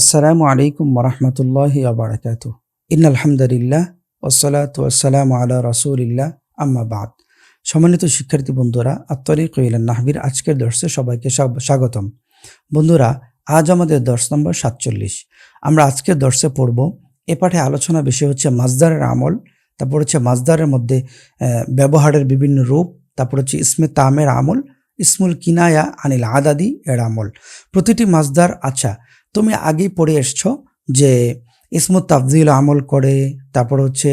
আসসালামু আলাইকুম ওরহমতুল্লাহ আবরাকাত ইন আলহামদুলিল্লাহ ওসলাত ওসালাম আলা রসুলিল্লাহ। আম্মা বাদ। সম্মানিত শিক্ষার্থী বন্ধুরা, আত্মরিক ইলান নাহবির আজকের দর্শে সবাইকে স্বাগ- স্বাগতম। বন্ধুরা, আজ আমাদের দর্শ নম্বর সাতচল্লিশ। আমরা আজকের দর্শে পড়ব, এ পাঠে আলোচনা বিষয় হচ্ছে মাজদারের আমল, তারপর হচ্ছে মাজদারের মধ্যে ব্যবহারের বিভিন্ন রূপ, তারপর হচ্ছে ইসমে তামের আমল, ইসমুল কিনায়া আনিল আদাদি এর আমল। প্রতিটি মাজদার আচ্ছা তুমি আগেই পড়ে এসছো যে ইসমুত তাফজিল আমল করে তারপর হচ্ছে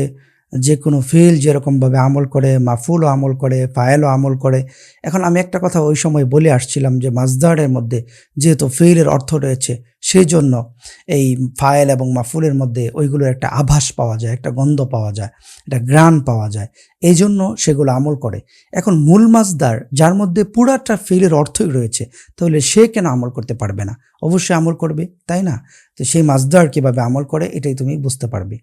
যে কোনো ফিল যেরকমভাবে আমল করে, মাফুলও আমল করে ফায়েলও আমল করে। এখন আমি একটা কথা ওই সময় বলে আসছিলাম যে মাজদারের মধ্যে যেহেতু ফিলের অর্থ রয়েছে সেই জন্য এই ফায়েল এবং মাফুলের মধ্যে ওইগুলোর একটা আভাস পাওয়া যায়, একটা গন্ধ পাওয়া যায়, একটা গ্রান পাওয়া যায়। এই জন্য সেগুলো আমল করে। এখন মূল মাজদার যার মধ্যে পুরাটা ফিলের অর্থই রয়েছে, তাহলে সে কেন আমল করতে পারবে না? অবশ্যই আমল করবে, তাই না? তো সেই মাজদার কীভাবে আমল করে, এটাই তুমি বুঝতে পারবে।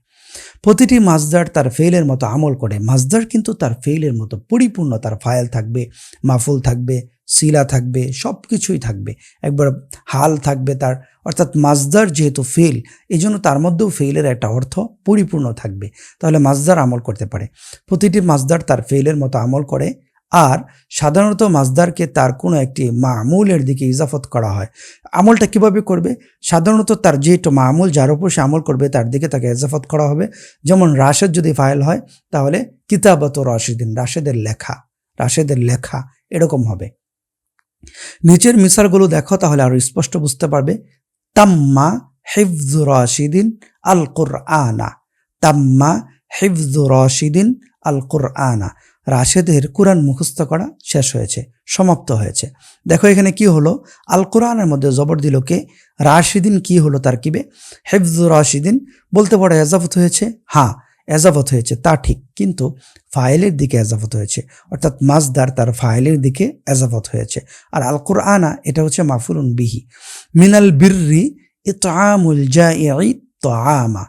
প্রতিটি মাজদার তার ফেলের মতো আমল করে। মাজদার কিন্তু তার ফেইলের মতো পরিপূর্ণ তার ফাইল থাকবে, মাফুল থাকবে, শিলা থাকবে সব কিছুই থাকবে। একবার হাল থাকবে তার, অর্থাৎ মাজদার যেহেতু ফেল এই জন্য তার মধ্যেও ফেলের একটা অর্থ পরিপূর্ণ থাকবে। তাহলে মাজদার আমল করতে পারে। প্রতিটি মাজদার তার ফেলের মতো আমল করে আর সাধারণত মাজদারকে তার কোনো একটি মামুলের দিকে ইজাফত করা হয়। আমলটা কীভাবে করবে? সাধারণত তার যেটা মামুল, যার উপর সে আমল করবে, তার দিকে তাকে ইজাফত করা হবে। যেমন রাশেদ যদি ফাইল হয়, তাহলে কিতাবত রাশেদিন, রাশেদের লেখা রাশেদের লেখা এরকম হবে। নিচের মিসালগুলো দেখো, তাহলে আরও স্পষ্ট বুঝতে পারবে। তাম্মা হিফজু রাশিদিন আল কুরআনা তাম্মা হিফজু রাশিদিন আল কুরআনা রাশেদের কোরআন মুখস্থ করা শেষ হয়েছে, সমাপ্ত হয়েছে। দেখো এখানে কি হলো? আল কোরআনের মধ্যে জবর দিল কে? রাশিদিন কি হলো তার কিবে? হেফজুর রাশিদিন বলতে পারো এজাফত হয়েছে? হ্যাঁ এজাফত হয়েছে, তা ঠিক। কিন্তু ফাইলের দিকে এজাফত হয়েছে, অর্থাৎ মাজদার তার ফাইলের দিকে এজাফত হয়েছে। আর আল কোরআনা, এটা হচ্ছে মাফুলুন বিহি। মিনাল বিররি ইতআমুল জাইই তাআমা।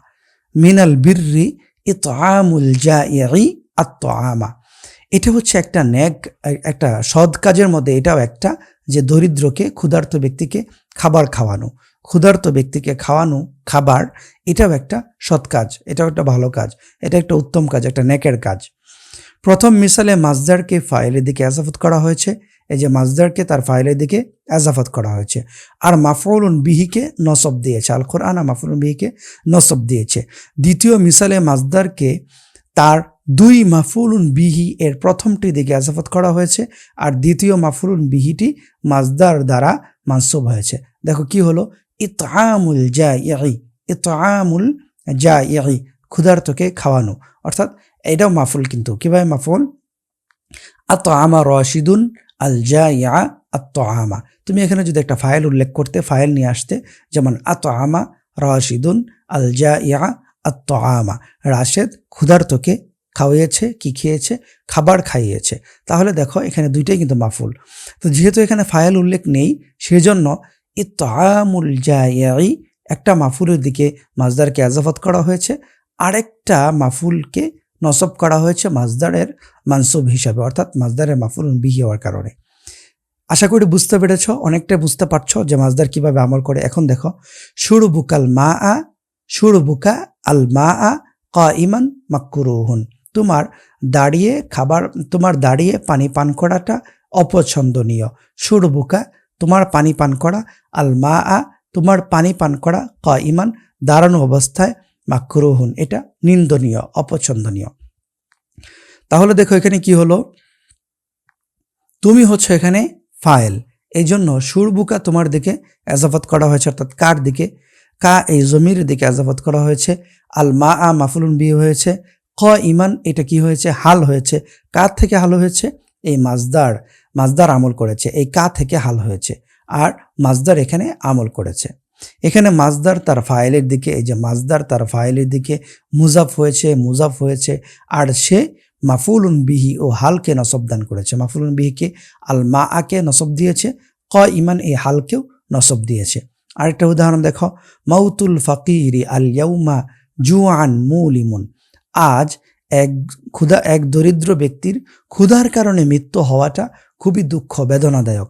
মিনাল বিররি ইতআমুল জাইই আত-তাআমা। এটা হচ্ছে একটা ন্যাক, একটা সৎ কাজের মধ্যে এটাও একটা যে দরিদ্রকে, ক্ষুধার্ত ব্যক্তিকে খাবার খাওয়ানো। ক্ষুধার্ত ব্যক্তিকে খাওয়ানো, খাবার, এটাও একটা সৎ কাজ, এটাও একটা ভালো কাজ, এটা একটা উত্তম কাজ, একটা ন্যাকের কাজ। প্রথম মিসালে মাজদারকে ফাইলের দিকে এজাফত করা হয়েছে, এই যে মাজদারকে তার ফাইলের দিকে এজাফত করা হয়েছে। আর মাফরুন বিহিকে নসব দিয়েছে আল কোরআন মাফরুন বিহিকে নসব দিয়েছে। দ্বিতীয় মিসালে মাজদারকে তার দুই মাফুলুন বিহি এর প্রথমটি দিকে আজাফত করা হয়েছে আর দ্বিতীয় মাফুলুন বিহিটি মাজদার দ্বারা মানসুব হয়েছে। দেখো কি হলো? ইতআমুল জাইই ইতআমুল জাইই ক্ষুধার্তকে খাওয়ানো। অর্থাৎ এটাও মাফুল কিন্তু। কীভাবে মাফুল? আত আমা রশিদুন আল জাইয়া আত আমা তুমি এখানে যদি একটা ফাইল উল্লেখ করতে, ফাইল নিয়ে আসতে, যেমন আত আমা রশিদুন আল জা ইয়া আত আমা রাশেদ ক্ষুধার্তকে খাওয়িয়েছে, কি খেয়েছে, খাবার খাইয়েছে। তাহলে দেখো, এখানে দুইটাই কিন্তু মাফুল। তো যেহেতু এখানে ফাইল উল্লেখ নেই, সেজন্য ইতামুল জাই একটা মাফুলের দিকে মাজদারকে আজাফত করা হয়েছে, আরেকটা মাফুলকে নসব করা হয়েছে মাজদারের মানসুব হিসাবে, অর্থাৎ মাজদারের মাফুল বিহি হওয়ার কারণে। আশা করি বুঝতে পেরেছ, অনেকটা বুঝতে পারছ যে মাজদার কীভাবে আমল করে। এখন দেখো সুরু বুকাল মা আ সুরু বুকা আল মা আ ক ইমান মাক্কুরুহুন তোমার দাঁড়িয়ে খাবার, তোমার দাঁড়িয়ে পানি পান করাটা অপছন্দনীয়। সুরবুকা তোমার পানি পান করা। আল মা আ তোমার পানি পান করা ক ইমান দাঁড়ানো অবস্থায় মাকরুহুন। এটা নিন্দনীয়, অপছন্দনীয়। তাহলে দেখো এখানে কি হলো? তুমি হচ্ছে এখানে ফাইল এই জন্য সুরবুকা তোমার দিকে এজাফত করা হয়েছে, অর্থাৎ কার দিকে? কা এই জমির দিকে এজাফত করা হয়েছে। আল মা আ মাফুলুন বিয়ে হয়েছে। ক ইমান এটা কি হয়েছে? হাল হয়েছে। কার থেকে হাল হয়েছে? এই মাজদার মাজদার আমল করেছে। এই কা থেকে হাল হয়েছে। আর মাজদার এখানে আমল করেছে। এখানে মাজদার তার ফাইলের দিকে, এই যে মাজদার তার ফাইলের দিকে মুজাফ হয়েছে মুজাফ হয়েছে। আর সে মাফুলুন বিহি ও হালকে নসব দান করেছে। মাফুলুন বিহিকে আল মা আকে নসব দিয়েছে। ক ইমান এই হালকেও নসব দিয়েছে। আরেকটা উদাহরণ দেখো। মাউতুল ফকিরি আল ইয়াউমা জুয়ান মুলিমুন। আজ এক ক্ষুধা, এক দরিদ্র ব্যক্তির ক্ষুধার কারণে মৃত্যু হওয়াটা খুবই দুঃখ, বেদনাদায়ক।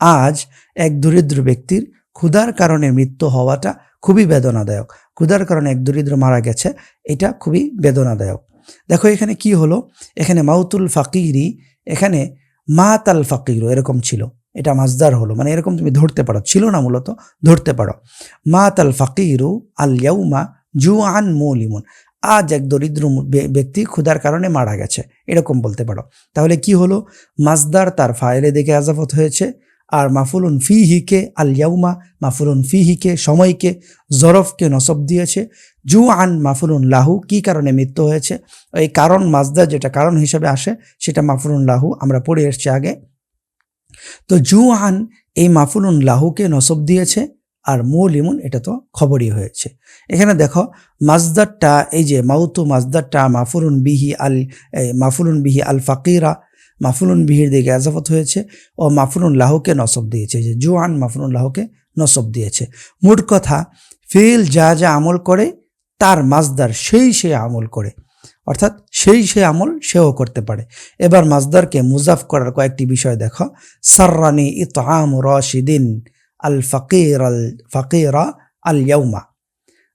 আজ এক দরিদ্র ব্যক্তির ক্ষুধার কারণে মৃত্যু হওয়াটা খুবই বেদনাদায়ক। ক্ষুধার কারণে এক দরিদ্র মারা গেছে, এটা খুবই বেদনাদায়ক। দেখো এখানে কি হলো? এখানে মাউতুল ফাকিরি, এখানে মাত আল ফাকিরু এরকম ছিল। এটা মাজদার হলো। মানে এরকম তুমি ধরতে পারো। ছিল না মূলত, ধরতে পারো। মাত আল ফাকিরু আল ইয়াউমা জু আন মৌলিমুন। আজ এক দরিদ্র ব্যক্তি ক্ষুধার কারণে মারা গেছে। এরকম বলতে পারো। তাহলে কি হলো? মাজদার তার ফাইলে দিকে আজাফত হয়েছে। আর মাফুলুন ফি হিকে আল ইয়াউমা, মাফুলুন ফি হিকে সময়কে, জরফকে নসব দিয়েছে। জু আন মাফুলুন লাহু কি কারণে মৃত্যু হয়েছে? এই কারণ মাজদার যেটা কারণ হিসেবে আসে, সেটা মাফুলুন লাহু, আমরা পড়ে এসছি আগে। তো জু আন এই মাফুলুন লাহুকে নসব দিয়েছে। আর মৌলিমুন এটা তো খবরই হয়েছে। এখানে দেখো, মাজদারটা, এই যে মাউতু মাজদারটা, মাফুলুন বিহি আল, এই মাফুলুন বিহি আল ফাকিরা, মাফুলুন বিহির দিকে আজাফত হয়েছে, ও মাফুলুন লাহুকে নসব দিয়েছে যে জুয়ান মাফুলুন লাহুকে নসব দিয়েছে। মোট কথা, ফেল যা যা আমল করে, তার মাজদার সেই সে আমল করে, অর্থাৎ সেই সে আমল সেও করতে পারে। এবার মাজদারকে মুজাফ করার কয়েকটি বিষয় দেখো, সার্রানি ইতআম রশিদিন ফকির আল ফকিরা আল ইয়াউমা।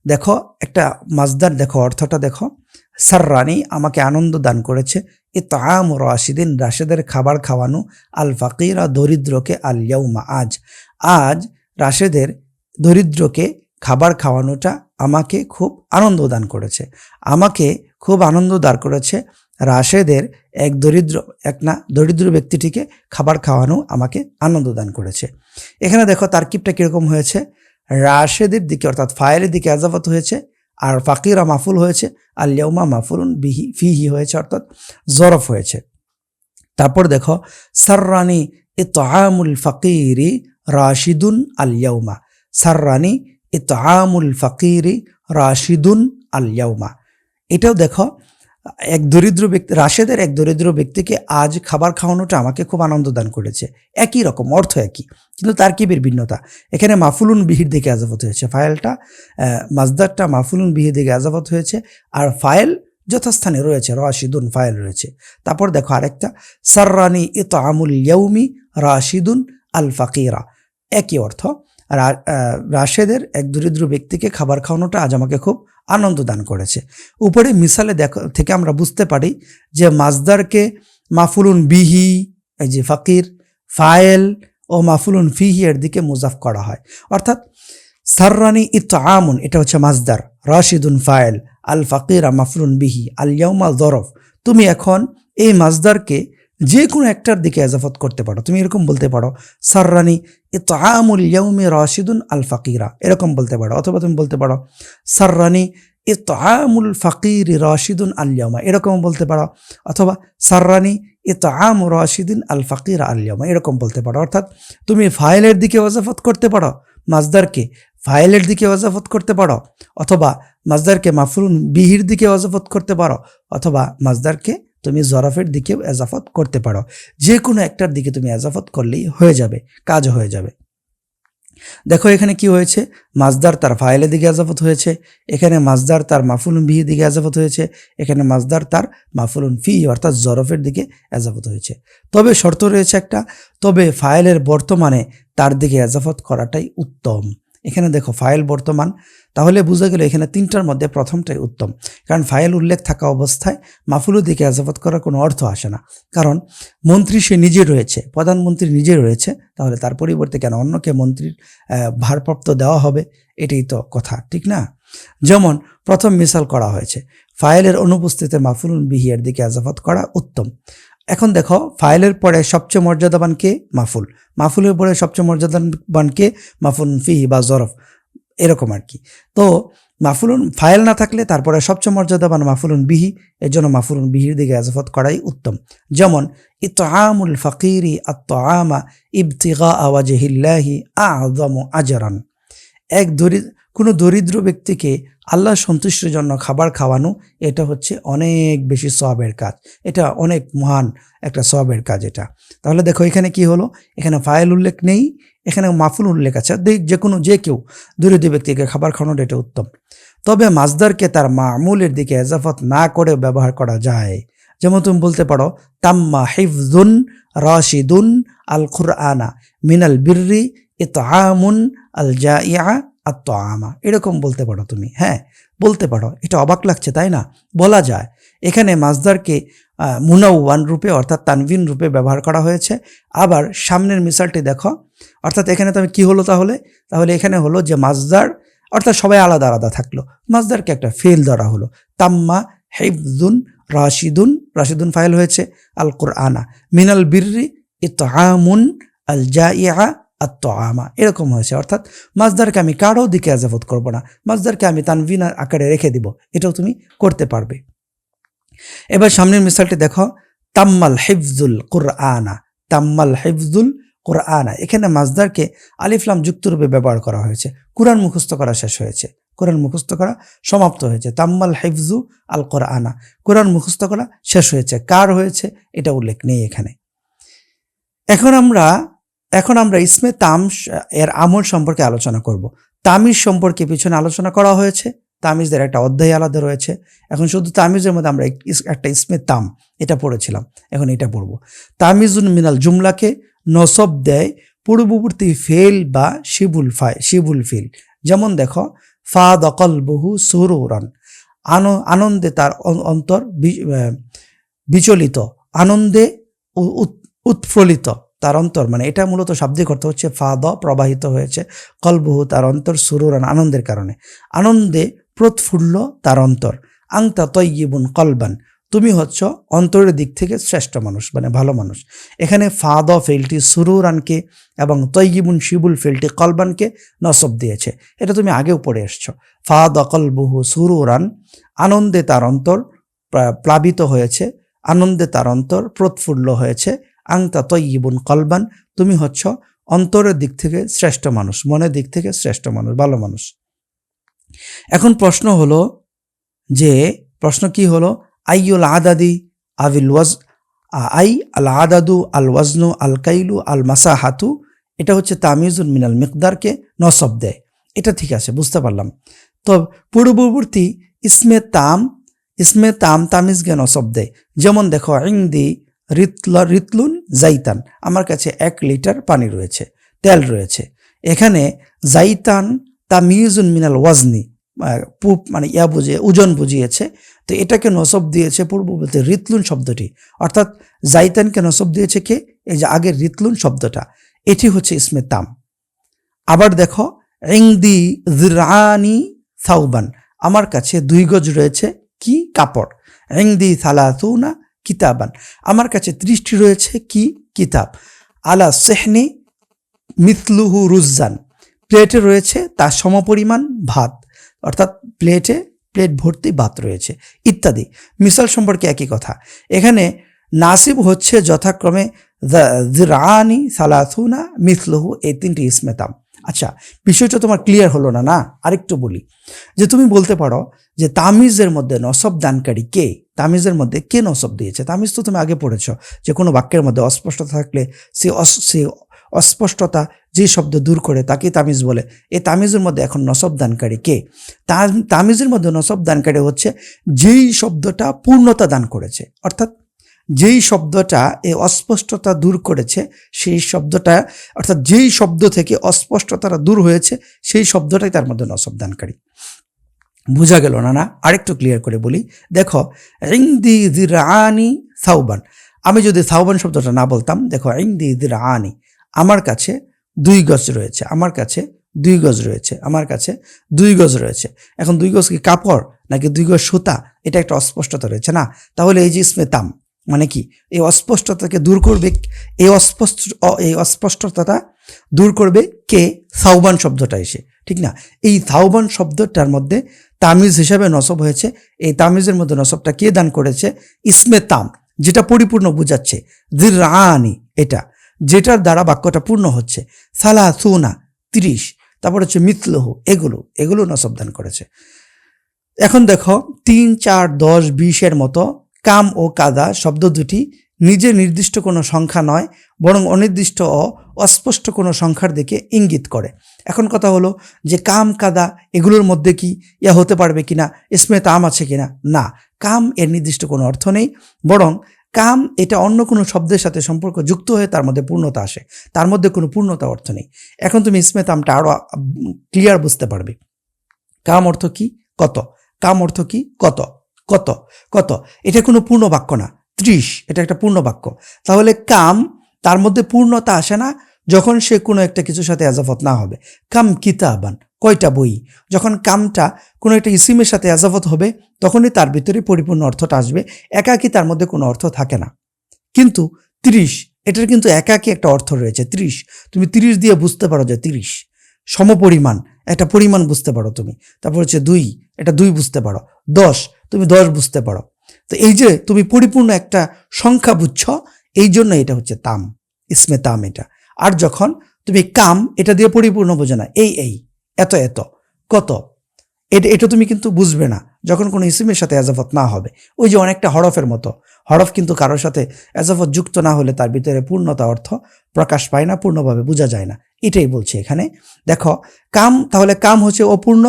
দেখো, একটা মাজদার দেখো, অর্থটা দেখো। সার্রানি আমাকে আনন্দ দান করেছে। ইতআম রশিদিন, রাশেদের খাবার খাওয়ানো। আল ফকিরা দরিদ্রকে আল ইয়াউমা। আজ আজ রাশেদের দরিদ্রকে খাবার খাওয়ানোটা আমাকে খুব আনন্দ দান করেছে। আমাকে খুব আনন্দ দান করেছে। রাশেদের এক দরিদ্র, এক না, দরিদ্র ব্যক্তিটিকে খাবার খাওয়ানো আমাকে আনন্দ দান করেছে। এখানে দেখো তারকিবটা কীরকম হয়েছে। রাশেদের দিকে অর্থাৎ ফায়েলের দিকে আজাফত হয়েছে, আর ফাকিরা মাফুল হয়েছে আর লিয়াউমা মাফুলুন বিহি, ফিহি হয়েছে অর্থাৎ জরফ হয়েছে। তারপর দেখো, সার্রানি এ তামুল ফকিরি রাশিদুন আল ইয়াউমা। সার্রানি এ তামুল ফকিরি রাশিদুন আল ইয়াউমা। এটাও দেখো এক দরিদ্র ব্যক্তি, রাশেদের এক দরিদ্র ব্যক্তিকে আজ খাবার খাওয়ানোটা আমাকে খুব আনন্দ দান করেছে। একই রকম, অর্থ একই, কিন্তু তার কি ভিন্নতা? এখানে মাফুলুন বিহির দিকে আজাবত হয়েছে। ফাইলটা মাজদারটা মাফুলুন বিহির দিকে আজাবত হয়েছে আর ফাইল যথাস্থানে রয়েছে, রাশিদুন ফাইল রয়েছে। তারপর দেখো আরেকটা, সার্রানি ইত আমুল ইয়ৌমি রাশিদুন আল ফাকিরা। একই অর্থ রা- আহ, রাশেদের এক দরিদ্র ব্যক্তিকে খাবার খাওয়ানোটা আজ আমাকে খুব আনন্দ দান করেছে। উপরে মিসালে দেখো থেকে আমরা বুঝতে পারি যে মাজদারকে মাফুলুন বিহি এই যে ফাকির ফায়েল ও মাফুলুন ফিহি এর দিকে মুজাফ করা হয়। অর্থাৎ সার্রানি ইত আমুন এটা হচ্ছে মাজদার রাশিদুন ফায়েল আল ফাকিরা মাফুলুন বিহি আল ইয়াউমা জরফ। তুমি এখন এই মাজদারকে যে কোনো একটার দিকে এজাফত করতে পারো। তুমি এরকম বলতে পারো, সার্রানি ইত আমুল ইয়াউমি রাশিদুন আল ফাকিরা। এরকম বলতে পারো। অথবা তুমি বলতে পারো, সার্রানি ইত আমুল ফাকির রাশিদুন আল ইয়াউমা। এরকম বলতে পারো। অথবা, সার্রানি ইত আম রাশিদিন আল ফাকির আল ইয়াউমা। এরকম বলতে পারো। অর্থাৎ, তুমি ফাইলের দিকে ওজাফত করতে পারো মাজদারকে ফাইলের দিকে ওজাফত করতে পারো। অথবা মাজদারকে মাফরুন বিহির দিকে ওজাফত করতে পারো। অথবা মাজদারকে তুমি জরাফের দিকেও এজাফত করতে পারো। যে কোনো একটার দিকে তুমি এজাফত করলেই হয়ে যাবে, কাজ হয়ে যাবে। দেখো এখানে কি হয়েছে? মাজদার তার ফাইলের দিকে আজাফত হয়েছে, এখানে মাজদার তার মাফুলুন বিহির দিকে আজাফত হয়েছে, এখানে মাজদার তার মাফুলুন ফি অর্থাৎ জরফের দিকে আজাফত হয়েছে। তবে শর্ত রয়েছে একটা, তবে ফাইলের বর্তমানে তার দিকে আজাফত করাটাই উত্তম। এখানে দেখো ফাইল বর্তমান তাহলে বোঝা গেল এখানে তিনটার মধ্যে প্রথমটাই উত্তম। কারণ ফাইল উল্লেখ থাকা অবস্থায় মাফুলুর দিকে আজাফত করার কোনো অর্থ আসে না। কারণ মন্ত্রী সে নিজে রয়েছে, প্রধানমন্ত্রী নিজে রয়েছে, তাহলে তার পরিবর্তে কেন অন্যকে মন্ত্রীর ভারপ্রাপ্ত দেওয়া হবে, এটাই তো কথা, ঠিক না? যেমন প্রথম মিসাল করা হয়েছে, ফাইলের অনুপস্থিতিতে মাফুলুন বিহিয়ার দিকে আজাফত করা উত্তম। এখন দেখো, ফাইলের পরে সবচেয়ে মর্যাদাবান কে? মাফুল। মাফুলের পরে সবচেয়ে মর্যাদাবান কে? মাফুল ফিহি বা জরফ। এরকম আর কি। তো মাফুলুন ফাইল না থাকলে তারপরে সবচেয়ে মর্যাদাবান মাফুলুন বিহি, এর জন্য মাফুলুন বিহির দিকে আজাফত করাই উত্তম। যেমন, ইতআমুল ফাকিরি আত্মআমা ইবতিগা আওয়াজহিল্লাহি আযমু আজরান। এক দরিদ্র কোনো দরিদ্র ব্যক্তিকে আল্লাহ সন্তুষ্টির জন্য খাবার খাওয়ানো, এটা হচ্ছে অনেক বেশি সবের কাজ। এটা অনেক মহান একটা সবের কাজ এটা। তাহলে দেখো এখানে কি হলো? এখানে ফাইল উল্লেখ নেই এখানে মাফুল উল্লেখ আছে, যে কোনো যে কেউ দরিদ্র ব্যক্তিকে খাবার খাওয়ানোর এটা উত্তম। তবে মাজদারকে তার মামুলের দিকে এজাফত না করে ব্যবহার করা যায়। যেমন তুমি বলতে পারো, তাম্মা হিফজুন রাশিদুন আল কুরআনা মিনাল বিররি ইতআমুন আল জাইয়া আত্ম আমা এরকম বলতে পারো তুমি। হ্যাঁ বলতে পারো। এটা অবাক লাগছে, তাই না? বলা যায়, এখানে মাজদারকে মুনাওয়ান রূপে অর্থাৎ তানভিন রূপে ব্যবহার করা হয়েছে। আবার সামনের মিসালটি দেখো, অর্থাৎ এখানে তবে কি হলো তাহলে? তাহলে এখানে হলো যে মাজদার অর্থাৎ সবাই আলাদা আলাদা থাকল। মাজদারকে একটা ফেল ধরা হলো। তাম্মা হেফজুন রাশিদুন রাশিদুন ফাইল হয়েছে আল কোরআনা মিনাল বিররি ইতআমুন আল জাইয়া আত্মআমা এরকম হয়েছে। অর্থাৎ মাজদারকে আমি কারও দিকে আজাবত করব না। মাজদারকে আমি তানভিন আকারে রেখে দিব। এটাও তুমি করতে পারবে। এবার সামনের মিসালটি দেখো। তাম্মাল হিফজুল কোরআনা। তাম্মাল হিফজুল কোরআনা। এখানে মাজদারকে আলিফলাম যুক্তরূপে ব্যবহার করা হয়েছে। কোরআন মুখস্থ করা শেষ হয়েছে। কোরআন মুখস্থ করা সমাপ্ত হয়েছে। তাম্মাল হিফজু আল কোরআনা। কোরআন মুখস্থ করা শেষ হয়েছে। কার হয়েছে? এটা উল্লেখ নেই এখানে। এখন আমরা এখন আমরা ইসমে তাম এর আমল সম্পর্কে আলোচনা করব। তামিজ সম্পর্কে পিছনে আলোচনা করা হয়েছে। তামিজদের একটা অধ্যায় আলাদা রয়েছে। এখন শুধু তামিজের মধ্যে আমরা একটা ইসমে তাম, এটা পড়েছিলাম। এখন এটা পড়ব। তামিজুন মিনাল জুমলাকে নসব দেয় পূর্ববর্তী ফেল বা শিবুল ফাই শিবুল ফিল। যেমন দেখো, ফা দকল বহু সুরুরান আনন্দে তার অন্তর বিচলিত। আনন্দে উৎফুল্লিত। তার অন্তর মানে এটা মূলত শাব্দিক অর্থ হচ্ছে ফা দ প্রবাহিত হয়েছে। কলবহু তার অন্তর সুরুরান আনন্দের কারণে। আনন্দে প্রৎফুল্ল তার অন্তর। আংতা তৈবুন কলবান। তুমি হচ্ছ অন্তরের দিক থেকে শ্রেষ্ঠ মানুষ মানে ভালো মানুষ। এখানে ফাদ ফেলটি সুরুরানকে এবং তৈগিবুন শিবুল ফেলটি কলবানকে নসব দিয়েছে। এটা তুমি আগেও পড়ে এসছো। ফাদ কলবুহু সুরুরান। আনন্দে তার অন্তর প্লাবিত হয়েছে। আনন্দে তার অন্তর প্রৎফুল্ল হয়েছে। আংতা তৈবুন কলবান, তুমি হচ্ছ অন্তরের দিক থেকে শ্রেষ্ঠ মানুষ, মনের দিক থেকে শ্রেষ্ঠ মানুষ, ভালো মানুষ। এখন প্রশ্ন হলো যে, প্রশ্ন কি হলো? আই আইউল আদাদি আবিল ওয়াজ আই আল আদাদু আল ওয়াজনু আল কাইলু আল মাসাহাতু, এটা হচ্ছে তামিজুল মিনাল মিকদারকে নসব দেয়। এটা ঠিক আছে, বুঝতে পারলাম। তো পূর্ববর্তী ইসমে তাম ইসমে তাম তামিজকে নসব দেয়। যেমন দেখো, ইংদি রিতল, রিতলুন জাইতান। আমার কাছে এক লিটার পানি রয়েছে, তেল রয়েছে। এখানে জাইতান তামিজুন মিনাল ওয়াজনি পুপ মানে ইয়া বুঝিয়ে ওজন বুঝিয়েছে। তো এটাকে নসব দিয়েছে পূর্ব বলতে রিতলুন শব্দটি। অর্থাৎ জাইতানকে নসব দিয়েছে কে? এই যে আগের রিতলুন শব্দটা। এটি হচ্ছে ইসমে তাম। আবার দেখো, ইংদি জিরানি সাউবান। আমার কাছে দুই গজ রয়েছে, কি? কাপড়। ইংদি সালাতুনা কিতাবান। আমার কাছে ত্রিশটি রয়েছে। কি? কিতাব। আলা সেহনি মিথলুহু রুজান প্লেটে রয়েছে তার সমপরিমাণ ভাত। অর্থাৎ প্লেটে, প্লেট ভর্তি ভাত রয়েছে। ইত্যাদি। মিসাল সম্পর্কে একই কথা। এখানে নাসিব হচ্ছে যথাক্রমে রানি সালাথুনা মিথলুহু এই তিনটি ইসমেতাম আচ্ছা বিষয়টা তোমার ক্লিয়ার হলো না না? আরেকটু বলি। যে তুমি বলতে পারো যে তামিজের মধ্যে নসব দানকারী কে? তামিজের মধ্যে কে নসব দিয়েছে? তামিজ তো তুমি আগে পড়েছ যে কোনো বাক্যের মধ্যে অস্পষ্টতা থাকলে সে সে অস্পষ্টতা যে শব্দ দূর করে তাকে তামিজ বলে। এই তামিজের মধ্যে এখন নসব দানকারী কে? তামিজের মধ্যে নসব দানকারী হচ্ছে যেই শব্দটা পূর্ণতা দান করেছে। অর্থাৎ যেই শব্দটা এই অস্পষ্টতা দূর করেছে, সেই শব্দটা, অর্থাৎ যেই শব্দ থেকে অস্পষ্টতাটা দূর হয়েছে, সেই শব্দটাই তার মধ্যে নসব দানকারী। বোঝা গেল না না আরেকটু ক্লিয়ার করে বলি। দেখো ইংদি দিরানি সাউবান আমি যদি সাউবান শব্দটা না বলতাম, দেখো ইংদি দিরানি আমার কাছে দুই গজ রয়েছে, আমার কাছে দুই গজ রয়েছে, আমার কাছে দুই গজ রয়েছে। এখন দুই গজ কি কাপড় নাকি দুই গজ সুতা? এটা একটা অস্পষ্টতা রয়েছে, না? তাহলে এই যে ইসমে তাম মানে কি? এই অস্পষ্টতাকে দূর করবে এই অস্পষ্ট এই অস্পষ্টতাটা দূর করবে কে? সাউবান শব্দটা এসে, ঠিক না? এই সাউবান শব্দটার মধ্যে তামিজ হিসাবে নসব হয়েছে। এই তামিজের মধ্যে নসবটা কে দান করেছে? ইসমে তাম, যেটা পরিপূর্ণ বুঝাচ্ছে। রানি এটা, যেটার দ্বারা বাক্যটা পূর্ণ হচ্ছে। সালা সুনা তিরিশ। তারপর হচ্ছে মিতলহ, এগুলো এগুলো নসব দান করেছে। এখন দেখো, তিন, চার, দশ বিশের মতো কাম ও কাদা শব্দ দুটি নিজে নির্দিষ্ট কোনো সংখ্যা নয়, বরং অনির্দিষ্ট ও অস্পষ্ট কোনো সংখ্যার দিকে ইঙ্গিত করে। এখন কথা হলো যে কাম, কাদা, এগুলোর মধ্যে কি ইয়া হতে পারবে কিনা, ইসমে তাম আছে কিনা? না। কাম এর নির্দিষ্ট কোনো অর্থ নেই, বরং কাম এটা অন্য কোনো শব্দের সাথে সম্পর্ক যুক্ত হয়ে তার মধ্যে পূর্ণতা আসে। তার মধ্যে কোনো পূর্ণতা অর্থ নেই। এখন তুমি ইসমে তামটা আরও ক্লিয়ার বুঝতে পারবে। কাম অর্থ কি? কত। কাম অর্থ কি? কত। কত। কত। এটা কোনো পূর্ণ বাক্য না। ত্রিশ। এটা একটা পূর্ণ বাক্য তাহলে কাম তার মধ্যে পূর্ণতা আসে না যখন সে কোনো একটা কিছুর সাথে এজাফত না হবে, কাম কিতাবান, কয়টা বই? যখন কামটা কোনো একটা ইসিমের সাথে এজাফত হবে, তখনই তার ভিতরে পরিপূর্ণ অর্থটা আসবে। একাকি তার মধ্যে কোনো অর্থ থাকে না। কিন্তু ত্রিশ, এটার কিন্তু একাকি একটা অর্থ রয়েছে। ত্রিশ, তুমি ত্রিশ দিয়ে বুঝতে পারো যে ত্রিশ, সমপরিমাণ, একটা পরিমাণ বুঝতে পারো তুমি। তারপর হচ্ছে দুই এটা দুই বুঝতে পারো। দশ, তুমি দশ বুঝতে পারো। তো এই যে তুমি পরিপূর্ণ একটা সংখ্যা বুঝছ, এই জন্য এটা হচ্ছে তাম, ইসমে তাম এটা। আর যখন তুমি কাম, এটা দিয়ে পরিপূর্ণ বোঝো না, এই এই, এত এত, কত। এটা এটা তুমি কিন্তু বুঝবে না, যখন কোনো ইসিমের সাথে এজাফত না হবে। ওই যে অনেকটা হরফের মতো, হরফ কিন্তু কারোর সাথে এজাফত যুক্ত না হলে তার ভিতরে পূর্ণতা অর্থ প্রকাশ পায় না, পূর্ণভাবে বোঝা যায় না। এটাই বলছে এখানে। দেখো, কাম, তাহলে কাম হচ্ছে অপূর্ণ,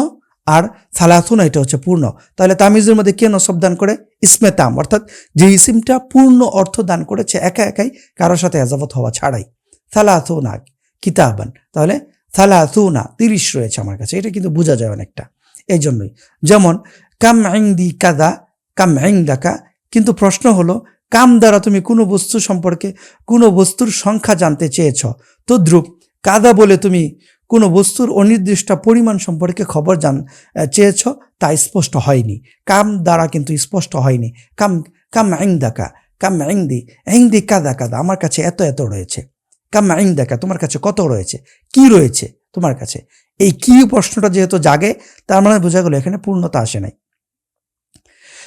আর সালাথুন, এটা হচ্ছে পূর্ণ। তাহলে তামিজের মধ্যে কে নসব দান করে? ইসমে তাম, অর্থাৎ যে ইসিমটা পূর্ণ অর্থ দান করেছে, একা একাই কারোর সাথে এজাফত হওয়া ছাড়াই। সালাথুনা কিতাবান। তাহলে সালাথুনা তিরিশ রয়েছে আমার কাছে। এটা কিন্তু বোঝা যায় অনেকটা। এই জন্যই যেমন, কাম দি কাদা, কাম দাকা কিন্তু প্রশ্ন হলো, কাম দ্বারা তুমি কোনো বস্তু সম্পর্কে কোনো বস্তুর সংখ্যা জানতে চেয়েছ? তদ্রুপ, কাদা বলে তুমি কোনো বস্তুর অনির্দিষ্ট পরিমাণ সম্পর্কে খবর জান চেয়েছ? তা স্পষ্ট হয়নি। কাম দ্বারা কিন্তু স্পষ্ট হয়নি। কাম কাম দাকা কাম দি দি কাদা কাদা। আমার কাছে এত এত রয়েছে। কাম দেখা তোমার কাছে কত রয়েছে? কি রয়েছে তোমার কাছে? এই কি প্রশ্নটা যেহেতু জাগে, তার মানে বোঝা গেল এখানে পূর্ণতা আসে নাই।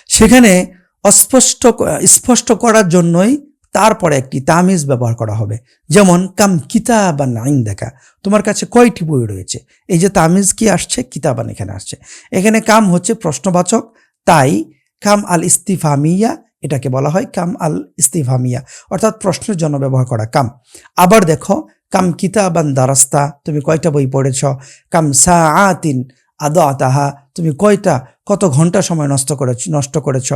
সেখানে অস্পষ্ট স্পষ্ট করার জন্যই তারপরে একটি তামিজ ব্যবহার করা হবে। যেমন, কাম কিতাবান আইন দেখা তোমার কাছে কয়টি বই রয়েছে? এই যে তামিজ কি আসছে? কিতাবান এখানে আসছে। এখানে কাম হচ্ছে প্রশ্নবাচক, তাই কাম আল ইস্তিফামিয়া এটাকে বলা হয় কাম আল ইস্তিফামিয়া অর্থাৎ প্রশ্নের জন্য ব্যবহার করা কাম। আবার দেখো, কাম কিতাবান দারাস্তা, তুমি কয়টা বই পড়েছ? কাম সা আতিন আদ আতাহা তুমি কয়টা, কত ঘণ্টা সময় নষ্ট করেছ নষ্ট করেছ?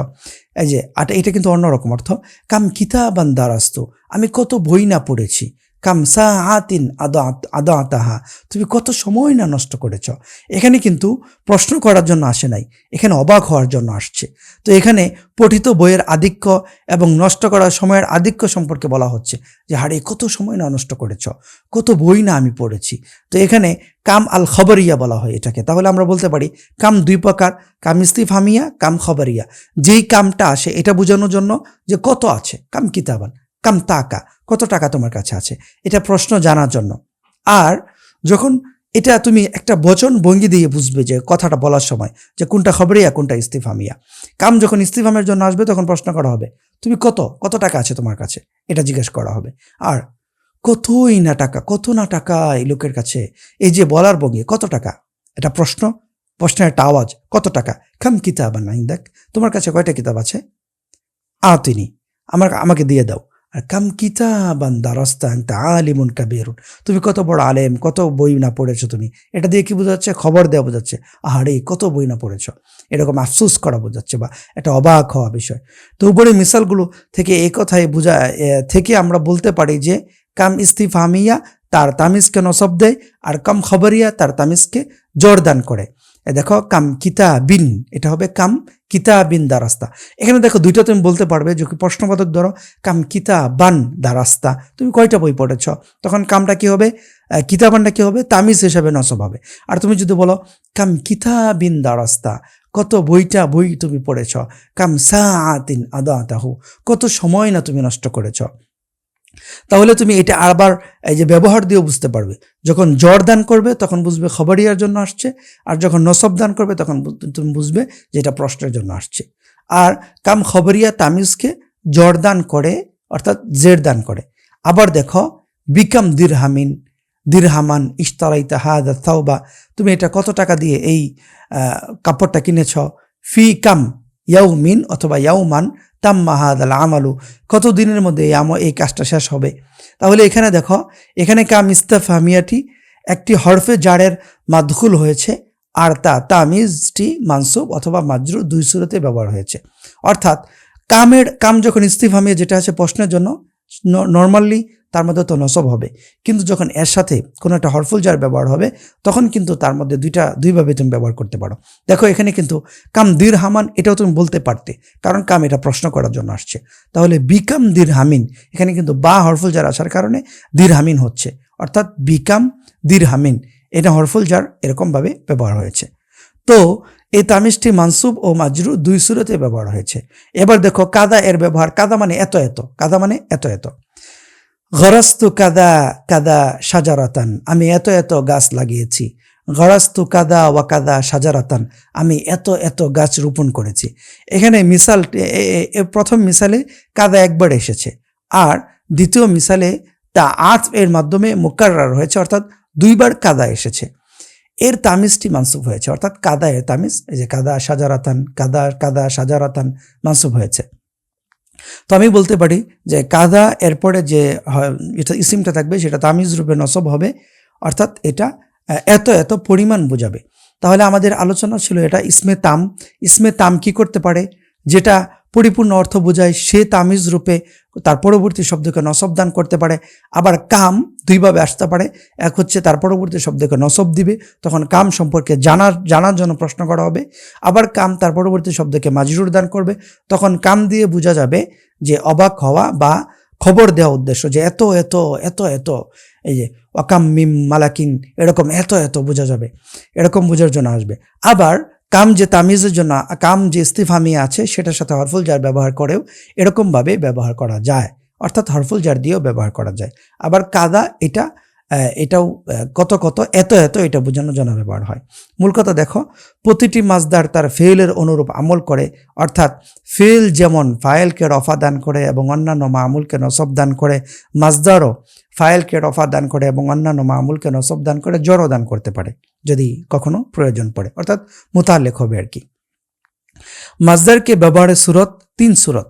এই যে এটা কিন্তু অন্যরকম অর্থ। কাম কিতাবান দারাস্তু, আমি কত বই না পড়েছি কামসা আতিন আদা আতাহা তুমি কত সময় না নষ্ট করেছ। এখানে কিন্তু প্রশ্ন করার জন্য আসে নাই। এখানে অবাক হওয়ার জন্য আসছে। তো এখানে পঠিত বইয়ের আধিক্য এবং নষ্ট করার সময়ের আধিক্য সম্পর্কে বলা হচ্ছে যে হারে কত সময় না নষ্ট করেছ? কত বই না আমি পড়েছি? তো এখানে কাম আল খবরিয়া বলা হয় এটাকে। তাহলে আমরা বলতে পারি, কাম দুই প্রকার, কাম ইস্তিফামিয়া, কাম খবরিয়া। যেই কামটা আসে, এটা বোঝানোর জন্য যে কত আছে। কাম কিতাবান। কাম তাকা, কত টাকা তোমার কাছে আছে? এটা প্রশ্ন জানার জন্য। আর যখন এটা তুমি একটা বচন ভঙ্গি দিয়ে বুঝবে যে কথাটা বলার সময়, যে কোনটা খবরিয়া কোনটা ইস্তিফামিয়া। কাম যখন ইস্তিফামের জন্য আসবে, তখন প্রশ্ন করা হবে, তুমি কত কত টাকা আছে তোমার কাছে? এটা জিজ্ঞেস করা হবে। আর কতই না টাকা, কত না টাকা এই লোকের কাছে? এই যে বলার ভঙ্গি, কত টাকা? এটা প্রশ্ন। প্রশ্নের একটা আওয়াজ, কত টাকা? খাম কিতাব নাই দেখ তোমার কাছে কয়টা কিতাব আছে? আ, তিনি। আমার, আমাকে দিয়ে দাও। আর কাম কিতাবান দারাস্তান তা আলিমুন কাবিরুন। তুমি কত বড় আলেম, কত বই না পড়েছো তুমি? এটা দিয়ে কি বোঝাচ্ছে? খবর দেওয়া বোঝাচ্ছে। আহারে, কত বই না পড়েছো? এরকম আফসুস করা বোঝাচ্ছে বা একটা অবাক হওয়া বিষয়। তো উপরে মিসালগুলো থেকে এই কথাই বোঝা থেকে আমরা বলতে পারি যে, কাম ইস্তিফামিয়া তার তামিজকে নসব দেয় আর কাম খবরিয়া তার তামিজকে জোরদান করে। দেখো, কাম কিতা বিন এটা হবে কাম কিতা বিন দারাস্তা এখানে দেখো, দুইটা তুমি বলতে পারবে যে প্রশ্নবোধক ধরো, কাম কিতা বান দারাস্তা তুমি কয়টা বই পড়েছ? তখন কামটা কি হবে? কিতাবানটা কি হবে? তামিজ হিসাবে নসব হবে। আর তুমি যদি বলো, কাম কিতা বিন দারাস্তা কত বইটা বই তুমি পড়েছ? কাম সা আতিন আদা কত সময় না তুমি নষ্ট করেছ? তাহলে তুমি এটা আবার এই যে ব্যবহার দিয়েও বুঝতে পারবে। যখন জ্বর দান করবে, তখন বুঝবে খবরিয়ার জন্য আসছে, আর যখন নসব দান করবে, তখন তুমি বুঝবে যে এটা প্রশ্নের জন্য আসছে। আর কাম খবরিয়া তামিজকে জ্বর দান করে, অর্থাৎ জের দান করে। আবার দেখো, বিকাম দিরহামিন, দিরহামান ইস্তারাইতা হাদ বা তুমি এটা কত টাকা দিয়ে এই কাপড়টা কিনেছ? ফি কাম ইয়াউমিন অথবা ইয়াউমান তাম মাহাদ আল আমালু কত দিনের মধ্যে এই আম এই কাজটা শেষ হবে? তাহলে এখানে দেখো, এখানে কাম ইস্তাফামিয়াটি একটি হরফে জারের মাদখুল হয়েছে, আর তা তামিজটি মানসুব অথবা মাজরু দুই সুরতে ব্যবহার হয়েছে। অর্থাৎ কামের, কাম যখন ইস্তিফামিয়া যেটা আছে প্রশ্নের জন্য নর্মালি তার মধ্যে তো নসব হবে। কিন্তু যখন এর সাথে কোনো একটা হরফুল যার ব্যবহার হবে, তখন কিন্তু তার মধ্যে দুইটা, দুইভাবে তুমি ব্যবহার করতে পারো। দেখো, এখানে কিন্তু কাম দীর হামান এটাও তুমি বলতে পারতে। কারণ কাম এটা প্রশ্ন করার জন্য আসছে। তাহলে বিকাম দীর হামিন এখানে কিন্তু বা হরফুল যার আসার কারণে দীর হামিন হচ্ছে। অর্থাৎ বিকাম দীর হামিন এটা হরফুল যার এরকমভাবে ব্যবহার হয়েছে। তো এই তামিজটি মানসুব ও মাজরু দুই সুরতে ব্যবহার হয়েছে। এবার দেখো কাদা এর ব্যবহার, কাদা মানে এত এত, কাদা মানে এত এত। গরস্তু কাদা কাদা সাজারাতান, আমি এত এত গাছ লাগিয়েছি। গরাস্তু কাদা ওয়া কাদা সাজারাতান, আমি এত এত গাছ রোপণ করেছি। এখানে মিসাল প্রথম মিসালে কাদা একবার এসেছে। আর দ্বিতীয় মিসালে তা আত এর মাধ্যমে মোকাররার হয়েছে, অর্থাৎ দুইবার কাদা এসেছে। এর তামিজটি মানসুব হয়েছে, অর্থাৎ কাদা এর তামিজ, এই যে কাদা সাজারাতান কাদা কাদা সাজারাতান মানসুব হয়েছে। তো আমি বলতে পারি যে কাদা এরপরে যে এটা ইসিমটা থাকবে, সেটা তামিজ রূপে নসব হবে, অর্থাৎ এটা এত এত পরিমাণ বোঝাবে। তাহলে আমাদের আলোচনা ছিল এটা ইসমে তাম। ইসমে তাম কি করতে পারে? যেটা পরিপূর্ণ অর্থ বোঝায় সে তামিজ রূপে তার পরবর্তী শব্দকে নসব দান করতে পারে। আবার কাম দুইভাবে আসতে পারে। এক হচ্ছে তার পরবর্তী শব্দকে নসব দিবে, তখন কাম সম্পর্কে জানার জানার জন্য প্রশ্ন করা হবে। আবার কাম তার পরবর্তী শব্দকে মাজরুর দান করবে। তখন কাম দিয়ে বোঝা যাবে যে অবাক হওয়া বা খবর দেওয়া উদ্দেশ্য যে এত এত এত এত, এই যে ওয়াকাম মিম মালাকিন এরকম এত এত বোঝা যাবে। এরকম বোঝার জন্য আসবে। আবার কাম যে তামিজের জন্য, কাম যে ইস্তিফামি আছে, সেটার সাথে হরফুল জার ব্যবহার করেও এরকমভাবে ব্যবহার করা যায়। অর্থাৎ হরফুল জার দিয়েও ব্যবহার করা যায়। আবার কাদা, এটা এটাও কত কত, এত এত এটা বোঝানোর জন্য ব্যবহার হয়। মূল কথা দেখো, প্রতিটি মাছদার তার ফেলের অনুরূপ আমল করে, অর্থাৎ ফেল যেমন ফায়েলকে রফা দান করে এবং অন্যান্য মামুলকে নসব দান করে, মাছদারও ফায়েলকে রফা দান করে এবং অন্যান্য মামুলকে নসব দান করে জড়ো দান করতে পারে, যদি কখনো প্রয়োজন পড়ে। অর্থাৎ মোতালেক হবে আর কি। মাজদারকে ব্যবহারের সুরত, তিন সুরত।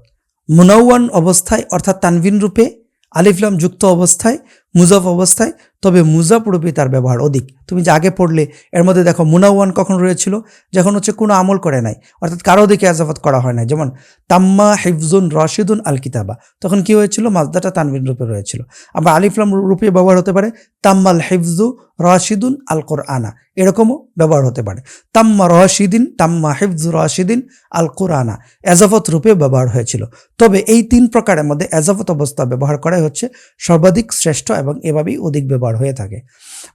মুনাওয়ান অবস্থায়, অর্থাৎ তানভিন রূপে আলিফলাম যুক্ত অবস্থায় মুজাফ অবস্থায়, তবে মুজাফ রূপে তার ব্যবহার অধিক। তুমি যে আগে পড়লে, এর মধ্যে দেখো মুনাওয়ান কখন রয়েছিল, যখন হচ্ছে কোনো আমল করে নাই, অর্থাৎ কারও দিকে আজাফত করা হয় নাই। যেমন, তাম্মা হিফজুন রশিদুন আল কিতাবা। তখন কি হয়েছিল? মাজদাটা তানবিন রূপে রয়েছিল। আবার আলিফলাম রূপে ব্যবহার হতে পারে, তাম্মাল হিফজু রশিদুন আল কোরআনা। এরকমও ব্যবহার হতে পারে। তাম্মা রশিদিন, তাম্মা হিফজু রশিদিন আল কোরআনা। এজাফত রূপে ব্যবহার হয়েছিল। তবে এই তিন প্রকারের মধ্যে এজাফত অবস্থা ব্যবহার করাই হচ্ছে সর্বাধিক শ্রেষ্ঠ এবং এভাবেই অধিক ব্যবহার হয়ে থাকে।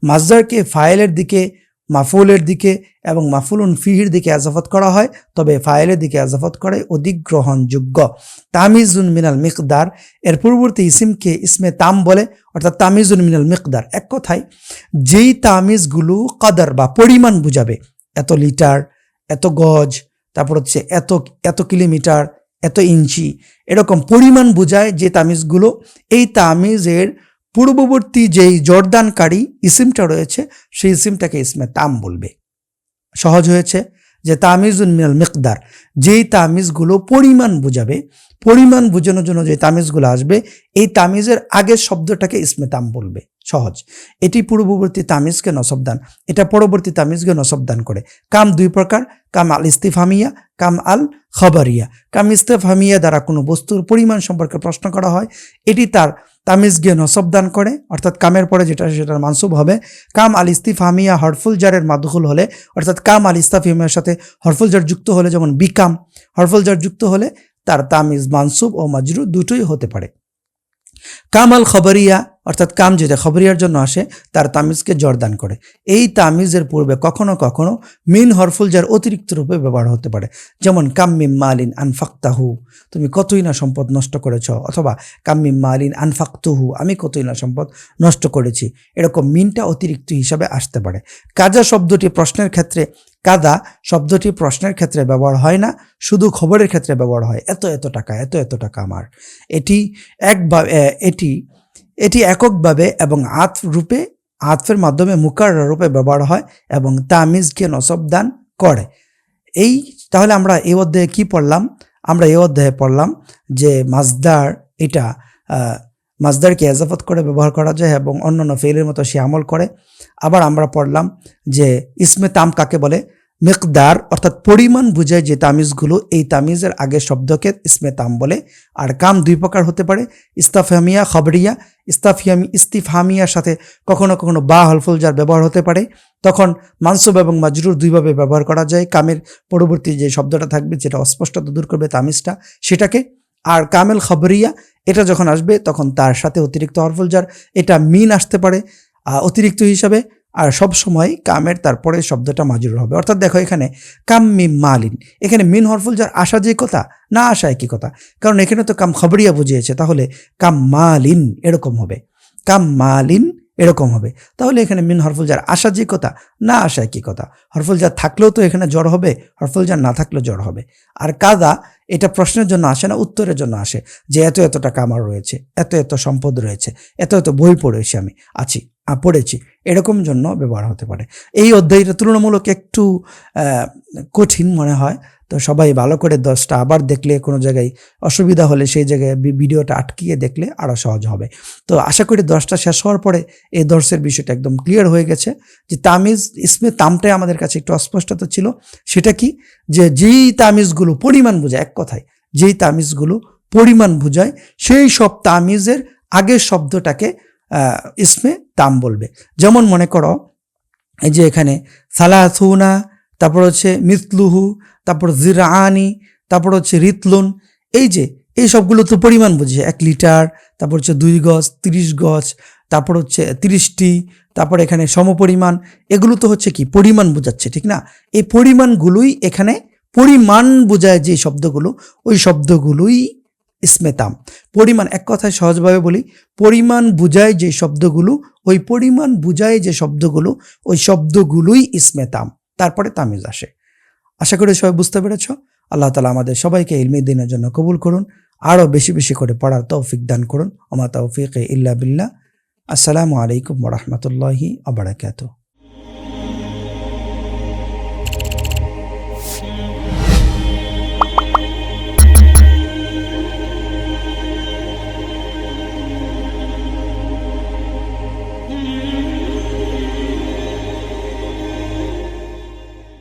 মাজদারকে ফাইলের দিকে মাফুলের দিকে এবং মাফুলুন ফিহির দিকে আজাফত করা হয়, তবে ফাইলের দিকে আজাফত করাই অধিক গ্রহণযোগ্য। তামিজুন মিনাল মিকদার, এর পূর্ববর্তী ইসিমকে ইসমে তাম বলে, অর্থাৎ তামিজুন মিনাল মিকদার। এক কথায়, যেই তামিজগুলো কাদার বা পরিমাণ বুঝাবে, এত লিটার, এত গজ, তারপর হচ্ছে এত এত কিলোমিটার, এত ইঞ্চি, এরকম পরিমাণ বোঝায় যে তামিজগুলো, এই তামিজের পূর্ববর্তী যেই জর্দানকারী ইসিমটা রয়েছে, সেই ইসিমটাকে ইসমে তাম বলবে। সহজ হয়েছে যে তামিজুন মিনাল মিকদার, যেই তামিজগুলো পরিমাণ বোঝাবে, পরিমাণ বোঝানোর জন্য যে তামিজগুলো আসবে, এই তামিজের আগের শব্দটাকে ইসমে তাম বলবে। সহজ। এটি পূর্ববর্তী তামিজকে নসবদান এটা পরবর্তী তামিজকে নসবদান করে। কাম দুই প্রকার, কাম আল ইস্তিফামিয়া, কাম আল খবরিয়া। কাম ইস্তেফামিয়া দ্বারা কোনো বস্তুর পরিমাণ সম্পর্কে প্রশ্ন করা হয়, এটি তার তামিজ গিয়ে নসবদান করে, অর্থাৎ কামের পরে যেটা, সেটার মানসুব হবে। কাম আল ইস্তিফামিয়া হরফুল জারের মাদুখুল হলে, অর্থাৎ কাম আল ইস্তাফিমিয়ার সাথে হরফুল জার যুক্ত হলে, যেমন বিকাম, হরফুল জার যুক্ত হলে তার তামিজ মানসুব ও মাজরু দুটোই হতে পারে। কাম আল খবরিয়া, অর্থাৎ কাম যেটা খবরিয়ার জন্য আসে, তার তামিজকে জর্দান করে। এই তামিজের পূর্বে কখনো কখনো মিন হরফুল যার অতিরিক্ত রূপে ব্যবহার হতে পারে। যেমন কাম্মিম মালিন আনফাক্তাহু, তুমি কতই না সম্পদ নষ্ট করেছ, অথবা কাম্মিম মালিন আনফাক্তুহু, আমি কতই না সম্পদ নষ্ট করেছি। এরকম মিনটা অতিরিক্ত হিসাবে আসতে পারে। কাজা শব্দটি প্রশ্নের ক্ষেত্রে কাদা শব্দটি প্রশ্নের ক্ষেত্রে ব্যবহার হয় না, শুধু খবরের ক্ষেত্রে ব্যবহার হয়। এত এত টাকা, এত এত টাকা আমার। এটি এক এটি এটি এককভাবে এবং আত রূপে, আতফের মাধ্যমে মুকার রূপে ব্যবহার হয় এবং তামিজকে নসবদান করে। এই, তাহলে আমরা এই অধ্যায়ে কি পড়লাম? আমরা এই অধ্যায়ে পড়লাম যে মাজদার এটা মাজদারকে এজাফত করে ব্যবহার করা যায় এবং অন্যান্য ফেলের মতো সে আমল করে। আবার আমরা পড়লাম যে ইসমে তাম কাকে বলে? মেকদার, অর্থাৎ পরিমাণ বুঝায় যে তামিজগুলো এই তামিজের আগের শব্দকে ইসমে তাম বলে। আর কাম দুই প্রকার হতে পারে, ইস্তাফহামিয়া, খবরিয়া। ইস্তাফিয়ামি ইস্তিফহামিয়ার সাথে কখনো কখনো বা হলফুল যার ব্যবহার হতে পারে। তখন মানসব এবং মাজরুর দুইভাবে ব্যবহার করা যায়। কামের পরবর্তী যে শব্দটা থাকবে, যেটা অস্পষ্টতা দূর করবে তামিজটা, সেটাকে আর কামেল খবরিয়া, এটা যখন আসবে, তখন তার সাথে অতিরিক্ত হরফুল যার এটা মিন আসতে পারে অতিরিক্ত হিসাবে, আর সব সময় কামের তারপরে শব্দটা মাজুর হবে। অর্থাৎ দেখো এখানে, কাম মিম মালিন, এখানে মিন হরফুল যার আসা যে কথা, না আসা একই কথা। কারণ এখানে তো কাম খবরিয়া বুঝিয়েছে, তাহলে কাম মালিন এরকম হবে। কাম মালিন এরকম হবে। তাহলে এখানে মিন হরফুল যার আসা যে কথা না আসা একই কথা হরফুল যার থাকলেও তো এখানে জ্বর হবে, হরফুল যার না থাকলেও জ্বর হবে। আর কাদা, এটা প্রশ্নের জন্য আসে না, উত্তরের জন্য আসে। যে এত এত টাকা আমার রয়েছে, এত এত সম্পদ রয়েছে, এত এত বই পড়েছি আমি, আছি পড়েছি, এরকম জন্য ব্যবহার হতে পারে। এই অধ্যায়টা তুলনামূলক একটু কঠিন মনে হয় তো সবাই ভালো করে দশটা আবার দেখলে কোনো জায়গায় অসুবিধা হলে সেই জায়গায় ভিডিওটা আটকিয়ে দেখলে আরও সহজ হবে। তো আশা করি দশটা শেষ হওয়ার পরে এই দর্শের বিষয়টা একদম ক্লিয়ার হয়ে গেছে যে তামিজ, ইসমে তামটাই আমাদের কাছে একটু অস্পষ্টতা ছিল। সেটা কি? যে যেই তামিজগুলো পরিমাণ বোঝায়, এক কথায়, যেই তামিজগুলো পরিমাণ বোঝায়, সেই সব তামিজের আগের শব্দটাকে ইসমে তাম বলবে। যেমন মনে করো, এই যে এখানে সালাথুনা তারপর হচ্ছে মিসলুহু, তারপর জিরানি তারপর হচ্ছে রিতলুন। এই যে, এই সবগুলো তো পরিমাণ বুঝে। এক লিটার, তারপর হচ্ছে দুই গজ, তিরিশ গজ, তারপর হচ্ছে তিরিশটি, তারপর এখানে সমপরিমাণ। এগুলো তো হচ্ছে কি? পরিমাণ বোঝাচ্ছে, ঠিক না? এই পরিমাণগুলোই এখানে পরিমাণ বোঝায় যে শব্দগুলো, ওই শব্দগুলোই স্মেতাম। পরিমাণ, এক কথায় সহজভাবে বলি, পরিমাণ বুঝায় যে শব্দগুলো, ওই পরিমাণ বুঝায় যে শব্দগুলো, ওই শব্দগুলোই স্মেতাম। তারপরে তামিজ আসে। আশা করি সবাই বুঝতে পেরেছ। আল্লাহ তালা আমাদের সবাইকে ইলমি দিনের জন্য কবুল করুন, আরও বেশি বেশি করে পড়ার তৌফিক দান করুন। ওমা তৌফিক ইল্লা বিল্লাহ। আসসালামু আলাইকুম রহমতুল্লাহি আবরাকাতুহ